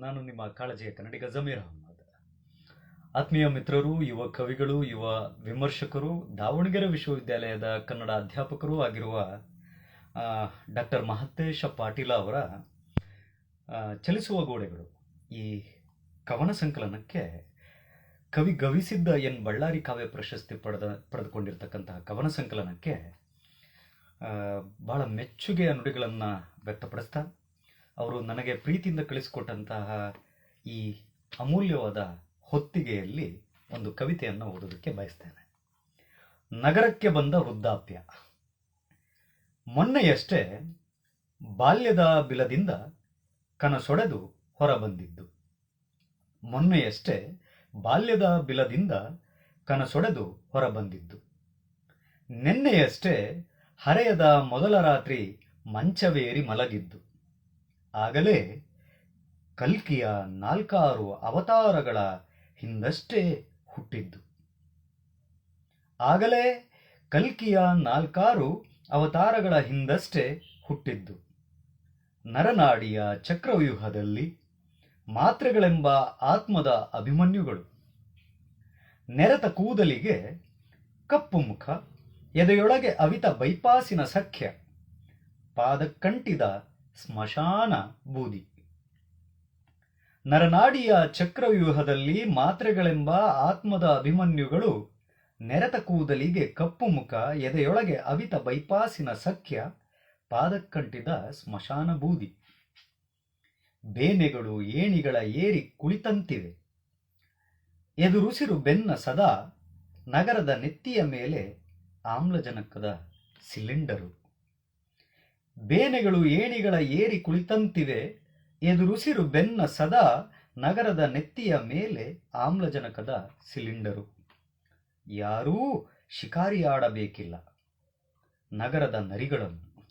ನಾನು ನಿಮ್ಮ ಕಾಳಜಿಯ ಕನ್ನಡಿಗ ಜಮೀರ್ ಅಹಮದ್. ಆತ್ಮೀಯ ಮಿತ್ರರು, ಯುವ ಕವಿಗಳು, ಯುವ ವಿಮರ್ಶಕರು, ದಾವಣಗೆರೆ ವಿಶ್ವವಿದ್ಯಾಲಯದ ಕನ್ನಡ ಅಧ್ಯಾಪಕರೂ ಆಗಿರುವ ಡಾಕ್ಟರ್ ಮಹತ್ತೇಶ ಪಾಟೀಲ ಅವರ ಚಲಿಸುವ ಗೋಡೆಗಳು. ಈ ಕವನ ಸಂಕಲನಕ್ಕೆ ಕವಿ ಗವಿಸಿದ್ದ ಎನ್ ಬಳ್ಳಾರಿ ಕಾವ್ಯ ಪ್ರಶಸ್ತಿ ಪಡೆದ, ಪಡೆದುಕೊಂಡಿರ್ತಕ್ಕಂತಹ ಕವನ ಸಂಕಲನಕ್ಕೆ ಭಾಳ ಮೆಚ್ಚುಗೆಯ ನುಡಿಗಳನ್ನು ವ್ಯಕ್ತಪಡಿಸ್ತಾ ಅವರು ನನಗೆ ಪ್ರೀತಿಯಿಂದ ಕಳಿಸಿಕೊಟ್ಟಂತಹ ಈ ಅಮೂಲ್ಯವಾದ ಹೊತ್ತಿಗೆಯಲ್ಲಿ ಒಂದು ಕವಿತೆಯನ್ನು ಓದೋದಕ್ಕೆ ಬಯಸ್ತೇನೆ. ನಗರಕ್ಕೆ ಬಂದ ವೃದ್ಧಾಪ್ಯ. ಮೊನ್ನೆಯಷ್ಟೇ ಬಾಲ್ಯದ ಬಿಲದಿಂದ ಕನಸೊಡೆದು ಹೊರಬಂದಿದ್ದು. ಮೊನ್ನೆಯಷ್ಟೇ ಬಾಲ್ಯದ ಬಿಲದಿಂದ ಕನಸೊಡೆದು ಹೊರಬಂದಿದ್ದು. ನಿನ್ನೆಯಷ್ಟೇ ಹರೆಯದ ಮೊದಲ ರಾತ್ರಿ ಮಂಚವೇರಿ ಮಲಗಿದ್ದು. ಆಗಲೇ ಕಲ್ಕಿಯ ನಾಲ್ಕಾರು ಅವತಾರಗಳ ಹಿಂದಷ್ಟೇ ಹುಟ್ಟಿದ್ದು. ಆಗಲೇ ಕಲ್ಕಿಯ ನಾಲ್ಕಾರು ಅವತಾರಗಳ ಹಿಂದಷ್ಟೇ ಹುಟ್ಟಿದ್ದು. ನರನಾಡಿಯ ಚಕ್ರವ್ಯೂಹದಲ್ಲಿ ಮಾತ್ರೆಗಳೆಂಬ ಆತ್ಮದ ಅಭಿಮನ್ಯುಗಳು. ನೆರೆತ ಕೂದಲಿಗೆ ಕಪ್ಪು ಮುಖ, ಎದೆಯೊಳಗೆ ಅವಿತ ಬೈಪಾಸಿನ ಸಖ್ಯ, ಪಾದಕ್ಕಂಟಿದ ಸ್ಮಶಾನ ಬೂದಿ. ನರನಾಡಿಯ ಚಕ್ರವ್ಯೂಹದಲ್ಲಿ ಮಾತ್ರೆಗಳೆಂಬ ಆತ್ಮದ ಅಭಿಮನ್ಯುಗಳು ನೆರೆತ ಕೂದಲಿಗೆ ಕಪ್ಪು ಮುಖ, ಎದೆಯೊಳಗೆ ಅವಿತ ಬೈಪಾಸಿನ ಸಖ್ಯ, ಪಾದಕ್ಕಂಟಿದ ಸ್ಮಶಾನ ಬೂದಿ. ಬೇನೆಗಳು ಏಣಿಗಳ ಏರಿ ಕುಳಿತಂತಿವೆ. ಎದುರುಸಿರು ಬೆನ್ನ ಸದಾ ನಗರದ ನೆತ್ತಿಯ ಮೇಲೆ ಆಮ್ಲಜನಕದ ಸಿಲಿಂಡರು. ಬೇನೆಗಳು ಏಣಿಗಳ ಏರಿ ಕುಳಿತಂತಿವೆ. ಎದುರುಸಿರು ಬೆನ್ನ ಸದಾ ನಗರದ ನೆತ್ತಿಯ ಮೇಲೆ ಆಮ್ಲಜನಕದ ಸಿಲಿಂಡರು. ಯಾರೂ ಶಿಕಾರಿಯಾಡಬೇಕಿಲ್ಲ. ನಗರದ ನರಿಗಳನ್ನು.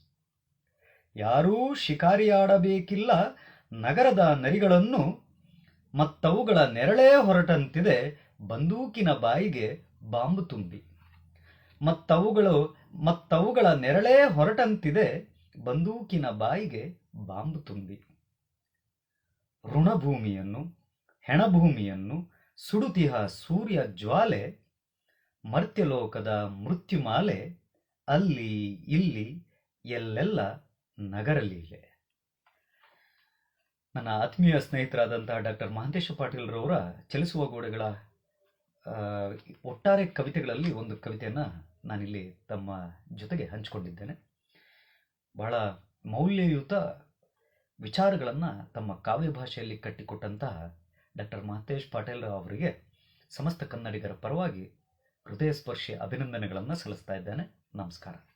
ಯಾರೂ ಶಿಕಾರಿಯಾಡಬೇಕಿಲ್ಲ. ನಗರದ ನರಿಗಳನ್ನು. ಮತ್ತವುಗಳ ನೆರಳೇ ಹೊರಟಂತಿದೆ. ಬಂದೂಕಿನ ಬಾಯಿಗೆ ಬಾಂಬು ತುಂಬಿ. ಮತ್ತವುಗಳು, ಮತ್ತವುಗಳ ನೆರಳೇ ಹೊರಟಂತಿದೆ. ಬಂದೂಕಿನ ಬಾಯಿಗೆ ಬಾಂಬು ತುಂಬಿ. ಋಣಭೂಮಿಯನ್ನು, ಹೆಣಭೂಮಿಯನ್ನು ಸುಡುತಿಹ ಸೂರ್ಯ ಜ್ವಾಲೆ, ಮರ್ತ್ಯಲೋಕದ ಮೃತ್ಯುಮಾಲೆ ಅಲ್ಲಿ ಇಲ್ಲಿ ಎಲ್ಲೆಲ್ಲ ನಗರಲೀಲೆ. ನನ್ನ ಆತ್ಮೀಯ ಸ್ನೇಹಿತರಾದಂತಹ ಡಾಕ್ಟರ್ ಮಹಂತೇಶ ಪಾಟೀಲ್ರವರ ಚಲಿಸುವ ಗೋಡೆಗಳ ಒಟ್ಟಾರೆ ಕವಿತೆಗಳಲ್ಲಿ ಒಂದು ಕವಿತೆಯನ್ನು ನಾನಿಲ್ಲಿ ತಮ್ಮ ಜೊತೆಗೆ ಹಂಚಿಕೊಂಡಿದ್ದೇನೆ. ಬಹಳ ಮೌಲ್ಯಯುತ ವಿಚಾರಗಳನ್ನು ತಮ್ಮ ಕಾವ್ಯ ಭಾಷೆಯಲ್ಲಿ ಕಟ್ಟಿಕೊಟ್ಟಂತಹ ಡಾಕ್ಟರ್ ಮಹತೇಶ್ ಪಾಟೀಲ್ ಅವರಿಗೆ ಸಮಸ್ತ ಕನ್ನಡಿಗರ ಪರವಾಗಿ ಹೃದಯ ಸ್ಪರ್ಶಿ ಅಭಿನಂದನೆಗಳನ್ನು ಸಲ್ಲಿಸ್ತಾ ಇದ್ದೇನೆ. ನಮಸ್ಕಾರ.